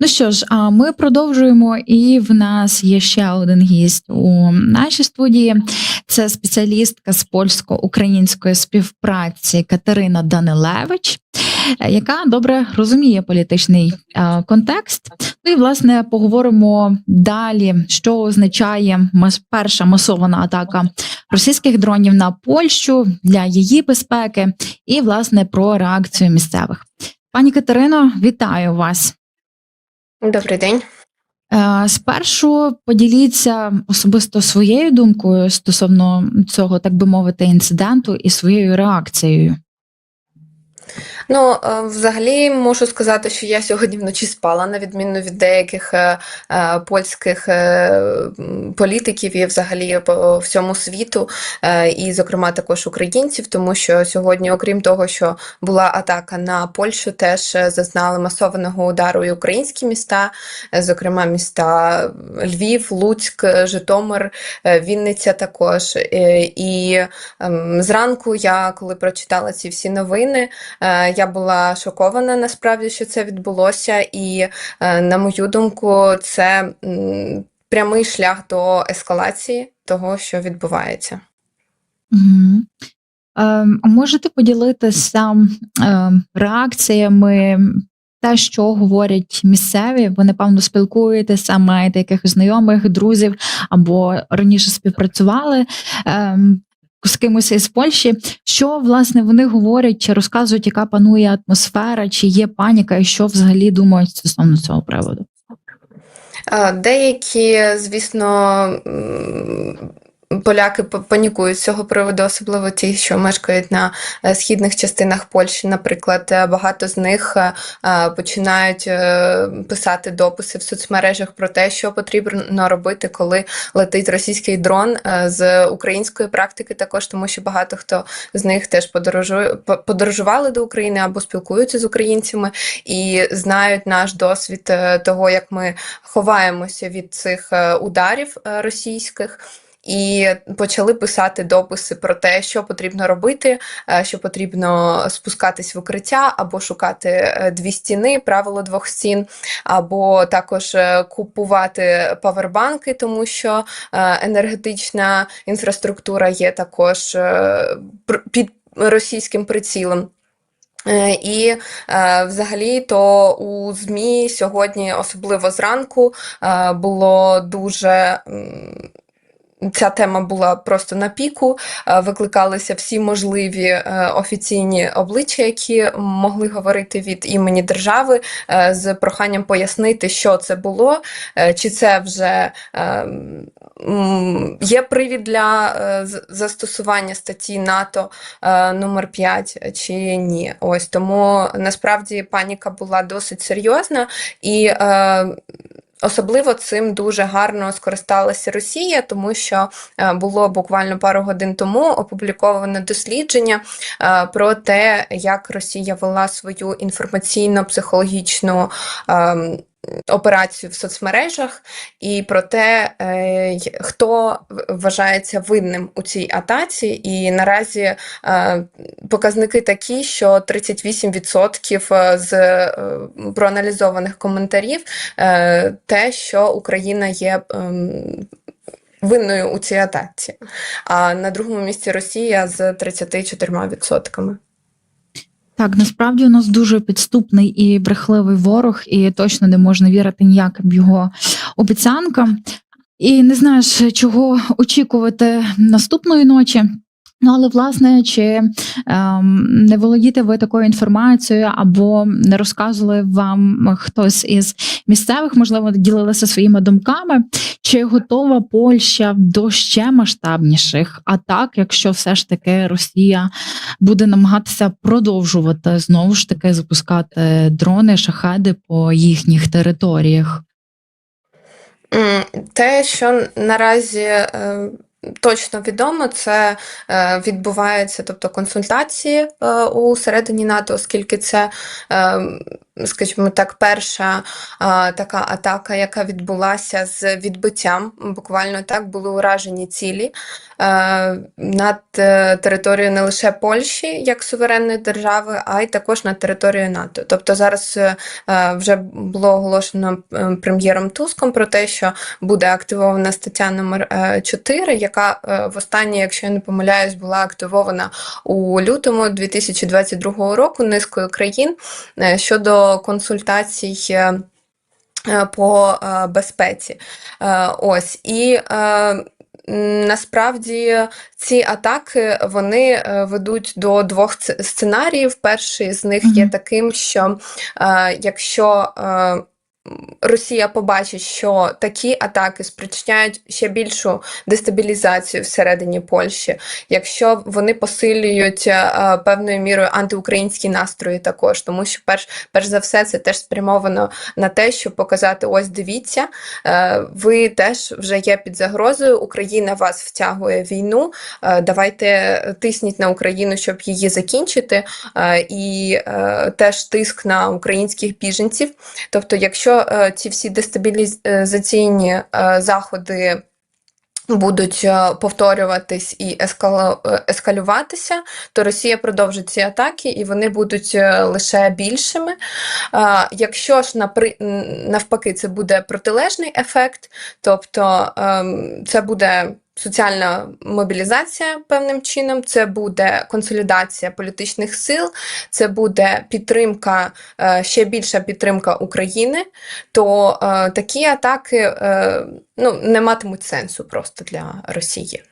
Ну що ж, а ми продовжуємо, і в нас є ще один гість у нашій студії. Це спеціалістка з польсько-української співпраці Катерина Данилевич, яка добре розуміє політичний контекст. Ну і власне поговоримо далі, що означає перша масована атака російських дронів на Польщу для її безпеки, і власне про реакцію місцевих. Пані Катерино, вітаю вас. Добрий день. Е, Спершу поділіться особисто своєю думкою стосовно цього, так би мовити, інциденту і своєю реакцією. Ну, е, взагалі можу сказати, що я сьогодні вночі спала, на відміну від деяких е, е, польських політиків і взагалі по всьому світу, і, зокрема, також українців, тому що сьогодні, окрім того, що була атака на Польщу, теж зазнали масованого удару і українські міста, зокрема міста Львів, Луцьк, Житомир, Вінниця також. І ем, зранку я, коли прочитала ці всі новини, Я була шокована насправді, що це відбулося, і е, на мою думку, це прямий шлях до ескалації того, що відбувається. Угу. А можете поділитися ем, реакціями, те, що говорять місцеві? Ви, напевно, спілкуєтеся, маєте якихось знайомих, друзів або раніше співпрацювали ем, з кимось із Польщі. Що власне вони говорять чи розказують, яка панує атмосфера, чи є паніка, і що взагалі думають стосовно цього приводу? Деякі, звісно, поляки панікують з цього приводу, особливо ті, що мешкають на е, східних частинах Польщі. Наприклад, Е, багато з них е, починають писати дописи в соцмережах про те, що потрібно робити, коли летить російський дрон з української практики, також тому що багато хто з них теж подорожує по- подорожували до України або спілкуються з українцями і знають наш досвід того, як ми ховаємося від цих ударів російських. І почали писати дописи про те, що потрібно робити, е, що потрібно спускатись в укриття або шукати е, дві стіни, правило двох стін, або також е, купувати павербанки, тому що енергетична інфраструктура є також під російським прицілом. І взагалі то у ЗМІ сьогодні, особливо зранку, було дуже. Ця тема була просто на піку, е, викликалися всі можливі е, офіційні обличчя, які могли говорити від імені держави е, з проханням пояснити, що це було, чи це вже є привід для застосування статті НАТО номер 5 чи ні. Ось тому насправді паніка була досить серйозна і. Особливо цим дуже гарно скористалася Росія, тому що е, було буквально пару годин тому опубліковане дослідження е, про те, як Росія вела свою інформаційно-психологічну ем, операцію в соцмережах, і про те, е, хто вважається винним у цій атаці. І наразі е, показники такі, що 38% з е, проаналізованих коментарів те, що Україна є. ем, Винною у цій атаці, а на другому місці Росія з 34%. Так, насправді у нас дуже підступний і брехливий ворог, і точно не можна вірити ніяким його обіцянкам. І не знаєш, чого очікувати наступної ночі. Ну, але власне, чи ем, не володієте ви такою інформацією, або не розказували вам хтось із місцевих, можливо, ділилися своїми думками, чи готова Польща до ще масштабніших атак, якщо все ж таки Росія буде намагатися продовжувати знову ж таки запускати дрони, шахеди по їхніх територіях. Те, що наразі е, точно відомо, це е, відбувається, тобто консультації е, у середині НАТО, оскільки це е, скажімо так, перша а, така атака, яка відбулася з відбиттям. Буквально так були уражені цілі е, над е, територією не лише Польщі як суверенної держави, а й також над територією НАТО. Тобто зараз е, е, вже було оголошено прем'єром Туском про те, що буде активована стаття номер е, 4, яка е, востаннє, якщо я не помиляюсь, була активована у лютому 2022 року низкою країн е, консультацій. е, е, По е, безпеці. Ось і насправді ці атаки вони ведуть до двох сценаріїв. Перший з них є таким, що якщо Росія побачить, що такі атаки спричиняють ще більшу дестабілізацію всередині Польщі, якщо вони посилюють е, певною мірою антиукраїнські настрої також, тому що перш, перш за все це теж спрямовано на те, щоб показати: ось дивіться, е, ви теж вже є під загрозою. Україна вас втягує в війну. е, Давайте тисніть на Україну, щоб її закінчити, е, і е, теж тиск на українських біженців. Тобто, якщо е, ці всі дестабілізаційні е, заходи будуть е, повторюватись і е, ескалюватися, то Росія продовжить ці атаки, і вони будуть е, лише більшими. Е, Якщо ж навпаки це буде протилежний ефект, тобто ем, це буде соціальна мобілізація певним чином, це буде консолідація політичних сил, це буде підтримка, е, ще більша підтримка України, то е, такі атаки е, ну, не матимуть сенсу просто для Росії.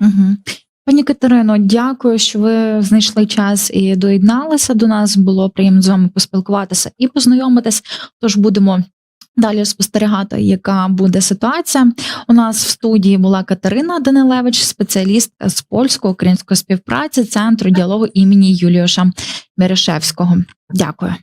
Угу. Пані Катерино, дякую, що ви знайшли час і доєдналися до нас. Було приємно з вами поспілкуватися і познайомитись. Тож будемо далі спостерігати, яка буде ситуація. У нас в студії була Катерина Данилевич, спеціалістка з польсько-української співпраці Центру діалогу імені Юліоша Мерешевського. Дякую.